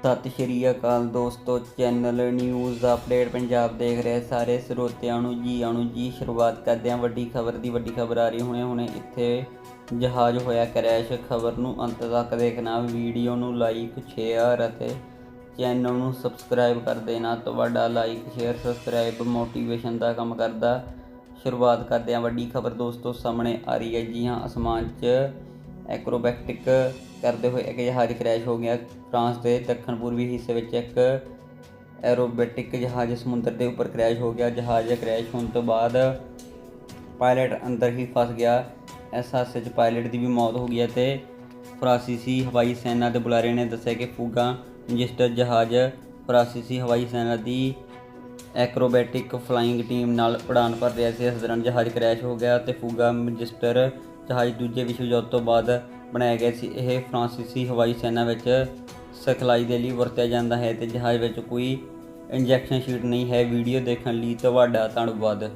ਸਤਿ ਸ਼੍ਰੀ ਅਕਾਲ ਦੋਸਤੋ, channel news update Punjab ਦੇਖ ਰਹੇ ਸਾਰੇ ਸਰੋਤਿਆਂ ਨੂੰ ਜੀ, ਆਣੂ ਜੀ, ਸ਼ੁਰੂਆਤ ਕਰਦੇ ਹਾਂ। ਵੱਡੀ ਖਬਰ ਦੀ, ਵੱਡੀ ਖਬਰ ਆ ਰਹੀ ਹੁਣੇ ਹੁਣੇ ਇੱਥੇ ਜਹਾਜ਼ ਹੋਇਆ ਕਰੈਸ਼। ਖਬਰ ਨੂੰ ਅੰਤ ਤੱਕ ਦੇਖਣਾ, ਵੀਡੀਓ ਨੂੰ ਲਾਈਕ, ਸ਼ੇਅਰ ਅਤੇ ਚੈਨਲ ਨੂੰ ਸਬਸਕ੍ਰਾਈਬ ਕਰ ਦੇਣਾ। ਤੁਹਾਡਾ ਲਾਈਕ, ਸ਼ੇਅਰ, ਸਬਸਕ੍ਰਾਈਬ ਮੋਟੀਵੇਸ਼ਨ ਦਾ ਕੰਮ ਕਰਦਾ। ਸ਼ੁਰੂਆਤ ਕਰਦੇ ਹਾਂ। ਵੱਡੀ ਖਬਰ ਦੋਸਤੋ, ਸਾਹਮਣੇ ਆ ਰਹੀ ਹੈ ਜੀ ਹਾਂ, ਅਸਮਾਨ 'ਚ ਐਕਰੋਬੈਟਿਕ ਕਰਦੇ ਹੋਏ ਇੱਕ ਜਹਾਜ਼ ਕਰੈਸ਼ ਹੋ ਗਿਆ। ਫਰਾਂਸ ਦੇ ਦੱਖਣ ਪੂਰਬੀ ਹਿੱਸੇ ਵਿੱਚ ਇੱਕ ਐਰੋਬੈਟਿਕ ਜਹਾਜ਼ ਸਮੁੰਦਰ ਦੇ ਉੱਪਰ ਕਰੈਸ਼ ਹੋ ਗਿਆ। ਜਹਾਜ਼ ਕਰੈਸ਼ ਹੋਣ ਤੋਂ ਬਾਅਦ ਪਾਇਲਟ ਅੰਦਰ ਹੀ ਫਸ ਗਿਆ। ਇਸ ਹਾਦਸੇ 'ਚ ਪਾਇਲਟ ਦੀ ਵੀ ਮੌਤ ਹੋ ਗਈ ਹੈ ਤੇ ਫਰਾਂਸੀਸੀ ਹਵਾਈ ਸੈਨਾ ਦੇ ਬੁਲਾਰੇ ਨੇ ਦੱਸਿਆ ਕਿ ਫੂਗਾ ਰਜਿਸਟਰ ਜਹਾਜ਼ ਫਰਾਂਸੀਸੀ ਹਵਾਈ ਸੈਨਾ ਦੀ ਐਕਰੋਬੈਟਿਕ ਫਲਾਈਂਗ ਟੀਮ ਨਾਲ ਉਡਾਨ ਭਰ ਰਿਹਾ ਸੀ। ਇਸ ਦੌਰਾਨ ਜਹਾਜ਼ ਕਰੈਸ਼ ਹੋ ਗਿਆ ਤੇ ਫੂਗਾ ਰਜਿਸਟਰ ਜਹਾਜ਼ ਦੂਜੇ ਵਿਸ਼ਵ ਯੁੱਧ ਤੋਂ ਬਾਅਦ ਬਣਾਇਆ ਗਿਆ ਸੀ। ਇਹ ਫਰਾਂਸੀਸੀ ਹਵਾਈ ਸੈਨਾ ਵਿੱਚ ਸਿਖਲਾਈ ਦੇ ਲਈ ਵਰਤਿਆ ਜਾਂਦਾ ਹੈ ਤੇ ਜਹਾਜ਼ ਵਿੱਚ ਕੋਈ ਇੰਜੈਕਸ਼ਨ ਸ਼ੀਟ ਨਹੀਂ ਹੈ। ਵੀਡੀਓ ਦੇਖਣ ਲਈ ਤੁਹਾਡਾ ਧੰਨਵਾਦ।